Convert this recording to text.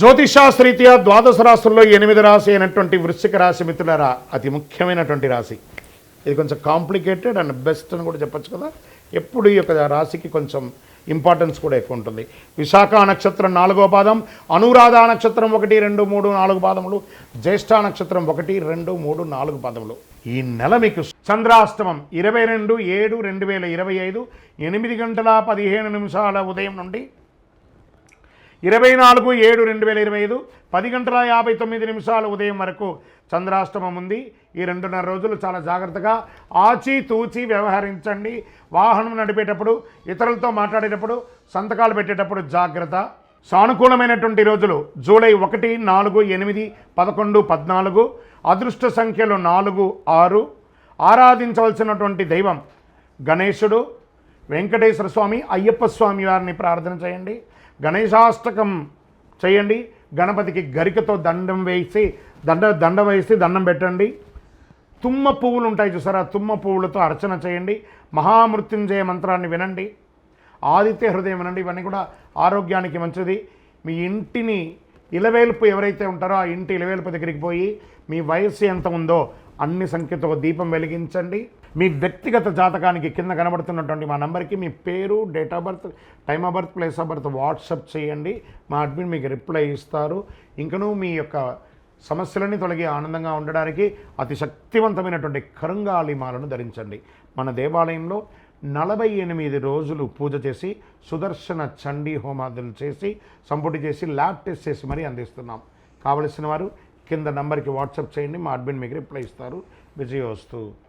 జ్యోతిషాస్త్రీత్యా ద్వాదశ రాశుల్లో ఎనిమిది రాశి అయినటువంటి వృశ్చిక రాశి మిత్రులరా అతి ముఖ్యమైనటువంటి రాశి. ఇది కొంచెం కాంప్లికేటెడ్ అండ్ బెస్ట్ అని కూడా చెప్పొచ్చు కదా. ఎప్పుడు ఈ యొక్క రాశికి కొంచెం ఇంపార్టెన్స్ కూడా ఎక్కువ ఉంటుంది. విశాఖ నక్షత్రం నాలుగో పాదం అనురాధ నక్షత్రం ఒకటి రెండు మూడు నాలుగు పాదములు జ్యేష్ఠ నక్షత్రం ఒకటి రెండు మూడు నాలుగు పాదములు. ఈ నెల మీకు చంద్రాష్టమం ఇరవై రెండు ఏడు రెండు వేల ఇరవై ఐదు ఎనిమిది గంటల పదిహేను నిమిషాల ఉదయం నుండి ఇరవై నాలుగు ఏడు రెండు వేల ఇరవై ఐదు పది గంటల యాభై తొమ్మిది నిమిషాల ఉదయం వరకు చంద్రాష్టమం ఉంది. ఈ రెండున్నర రోజులు చాలా జాగ్రత్తగా ఆచి తూచి వ్యవహరించండి. వాహనం నడిపేటప్పుడు ఇతరులతో మాట్లాడేటప్పుడు సంతకాలు పెట్టేటప్పుడు జాగ్రత్త. సానుకూలమైనటువంటి రోజులు జూలై ఒకటి నాలుగు ఎనిమిది పదకొండు పద్నాలుగు అదృష్ట సంఖ్యలు నాలుగు ఆరు. ఆరాధించవలసినటువంటి దైవం గణేశుడు వెంకటేశ్వర స్వామి అయ్యప్ప స్వామి వారిని ప్రార్థన చేయండి. గణేశాష్టకం చేయండి. గణపతికి గరికతో దండం వేసి దండ దండ వేసి దండం పెట్టండి. తుమ్మ పువ్వులు ఉంటాయి చూసారా? తుమ్మ పువ్వులతో అర్చన చేయండి. మహామృత్యుంజయ మంత్రాన్ని వినండి. ఆదిత్య హృదయం వినండి. ఇవన్నీ కూడా ఆరోగ్యానికి మంచిది. మీ ఇంటిని ఇలవేల్పు ఎవరైతే ఉంటారో ఆ ఇంటి ఇలవేల్పు దగ్గరికి పోయి మీ వయస్సు ఎంత ఉందో అన్ని సంఖ్యతో ఒక దీపం వెలిగించండి. మీ వ్యక్తిగత జాతకానికి కింద కనబడుతున్నటువంటి మా నెంబర్కి మీ పేరు date of birth time of birth place of birth WhatsApp చేయండి. మా అడ్మిన్ మీకు రిప్లై ఇస్తారు. ఇంకనూ మీ యొక్క సమస్యలన్నీ తొలగి ఆనందంగా ఉండడానికి అతి శక్తివంతమైనటువంటి కరుంగాలిమాలను ధరించండి. మన దేవాలయంలో నలభై ఎనిమిది రోజులు పూజ చేసి సుదర్శన చండీ హోమాదులు చేసి సంపుటి చేసి ల్యాబ్ టెస్ట్ చేసి మరీ అందిస్తున్నాం. కావలసిన వారు కింద నంబర్కి వాట్సాప్ చేయండి. మా అడ్మిన్ మీకు రిప్లై ఇస్తారు. విజయోస్తు